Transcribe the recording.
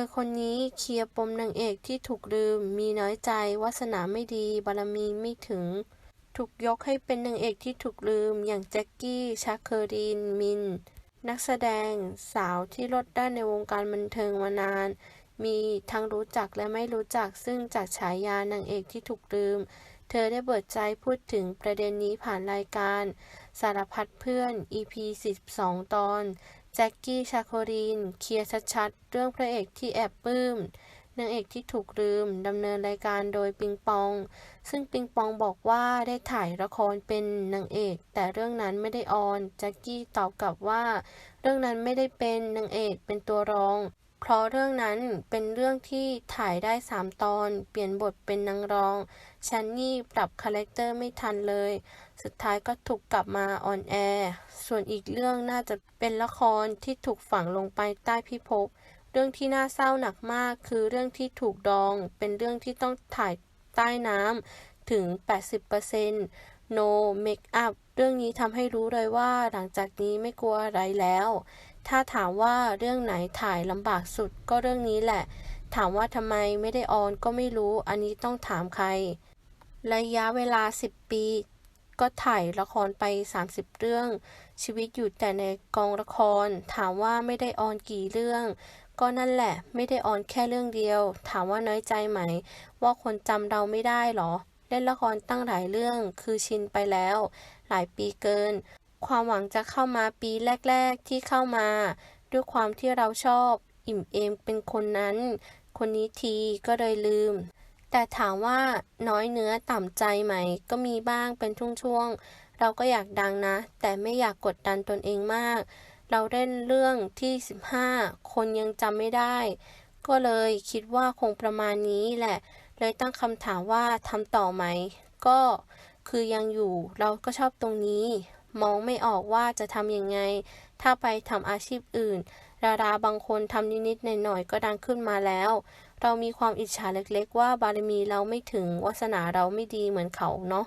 อคนนี้เคลียร์ปมนางเอกที่ถูกลืม มีน้อยใจ วาสนาไม่ดี บารมีไม่ถึง ถูกยกให้เป็นนางเอกที่ถูกลืม อย่างแจ็คกี้ชาเคอรีน มิน นักแสดง สาวที่ลดด้านในวงการบันเทิงมานาน มีทั้งรู้จักและไม่รู้จัก ซึ่งจากฉายานางเอกที่ถูกลืม เธอได้เปิดใจพูดถึงประเด็นนี้ผ่านรายการ สารพัดเพื่อน EP 42 ตอน แจ็คกี้ชาโครีนเคลียร์ชัดๆ เรื่องพระเอกที่แอบปลื้มนางเอกที่ถูกลืมดำเนินรายการโดยปิงปอง ซึ่งปิงปองบอกว่าได้ถ่ายละครเป็นนางเอก แต่เรื่องนั้นไม่ได้ออนแจ็คกี้ตอบกลับว่า เรื่องนั้นไม่ได้เป็นนางเอกเป็นตัวรอง เพราะเรื่องนั้นเป็นเรื่องที่ถ่ายได้สามตอน เปลี่ยนบทเป็นนางรอง ชันนี่ปรับคาแรคเตอร์ไม่ทันเลย สุดท้ายก็ถูกกลับมาออนแอร์ ส่วนอีกเรื่องน่าจะเป็นละครที่ถูกฝังลงไปใต้พิภพ เรื่องที่น่าเศร้าหนักมากคือเรื่องที่ถูกดอง เป็นเรื่องที่ต้องถ่ายใต้น้ำถึง 80% no make up เรื่องนี้ทำให้รู้เลยว่าหลังจากนี้ไม่กลัวอะไรแล้ว ถ้าถามว่าเรื่องไหนถ่ายลำบากสุดก็เรื่องนี้แหละ ถามว่าทำไมไม่ได้ออนก็ไม่รู้อันนี้ต้องถามใคร ระยะเวลา 10 ปี ก็ถ่ายละครไป 30 เรื่อง ชีวิตอยู่แต่ในกองละคร ถามว่าไม่ได้ออนกี่เรื่อง ก็นั่นแหละ ไม่ได้ออนแค่เรื่องเดียว ถามว่าน้อยใจไหม ว่าคนจำเราไม่ได้หรอ เล่นละครตั้งหลายเรื่องคือชินไปแล้ว หลายปีเกิน ความหวังจะเข้ามาปีแรก ๆที่เข้ามา ด้วยความที่เราชอบ อิ่มเอมเป็นคนนั้น คนนี้ทีก็เลยลืม แต่ถามว่าน้อยเนื้อต่ำใจไหม ก็มีบ้างเป็นช่วงๆ เราก็อยากดังนะ แต่ไม่อยากกดดันตนเองมาก เราเล่นเรื่องที่ 15 คนยังจำไม่ได้ ก็เลยคิดว่าคงประมาณนี้แหละ เลยตั้งคำถามว่าทำต่อไหม ก็คือยังอยู่เราก็ชอบตรงนี้ มองไม่ออกว่าจะทำยังไง ถ้าไปทำอาชีพอื่น ดาราบางคนทำนิดๆหน่อยๆก็ดังขึ้นมาแล้ว เรามีความอิจฉาเล็กๆ ว่าบารมีเราไม่ถึงวาสนาเราไม่ดีเหมือนเขาเนาะ